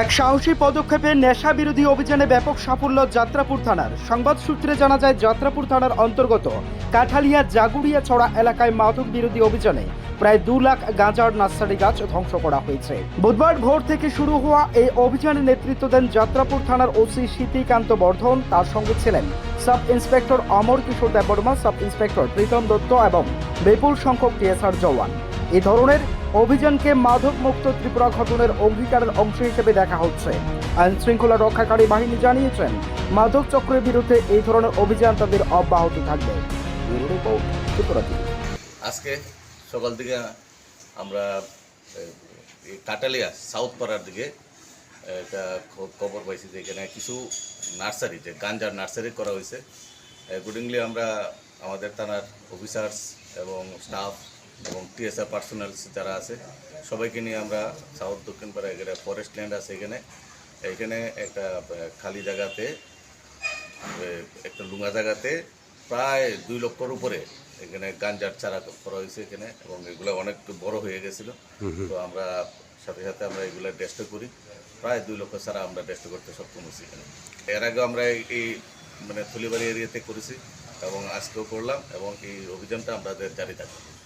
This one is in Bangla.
এক সাহসী পদক্ষেপে নেশা বিরোধী অভিযানে ব্যাপক সাফল্য যাত্রাপুর থানার। সংবাদ সূত্রে জানা যায়, যাত্রাপুর থানার অন্তর্গত কাঠালিয়া জাগুড়িয়া ছড়া এলাকায় মাদক বিরোধী অভিযানে প্রায় দু লাখ গাঁজার নার্সারি গাছ ধ্বংস করা হয়েছে। বুধবার ভোর থেকে শুরু হওয়া এই অভিযানে নেতৃত্ব দেন যাত্রাপুর থানার ওসি শীতিকান্ত বর্ধন। তার সঙ্গে ছিলেন sub inspector Amar Kishore Debbarma sub inspector Pritam Dutta এবং বিপুল সংখ্যক টিএসআর জওয়ান। এই ধরনের অভিযানকে মাদক মুক্ত ত্রিপুরা ঘটনের অঙ্গীকারের অংশ হিসেবে দেখা হচ্ছে। আইন শৃঙ্খলা রক্ষাকারী বাহিনী জানিয়েছেন, মাদক চক্রের বিরুদ্ধে এই ধরনের অভিযান তাদের অব্যাহত থাকবে। আজকে সকাল থেকে আমরা কাটালিয়া, সাউথ পাড়ার দিকে, একটা খবর পাইছি যে এখানে কিছু নার্সারি, যে গাঞ্জার নার্সারি করা হয়েছে অ্যাকর্ডিংলি আমরা আমাদের থানার অফিসার্স এবং স্টাফ এবং টিএসআর পার্সোনালস যারা আছে সবাইকে নিয়ে আমরা সাউথ দক্ষিণ পাড়া এখানে ফরেস্ট ল্যান্ড আছে এখানে। এখানে একটা খালি জায়গাতে একটা লুঙ্গা জায়গাতে প্রায় দুই লক্ষর উপরে এখানে গাঞ্জার চারা করা হয়েছে এখানে এবং এগুলো অনেক বড় হয়ে গেছিল। তো আমরা সাথে সাথে আমরা এগুলো টেস্ট করি। প্রায় দুই লক্ষ চারা আমরা টেস্ট করতে সক্ষম হয়েছি এখানে। এর আগে আমরা এই- এই মানে থলিবাড়ি এরিয়াতে করেছি এবং আজকেও করলাম এবং এই অভিযানটা আমাদের জারি থাকবে।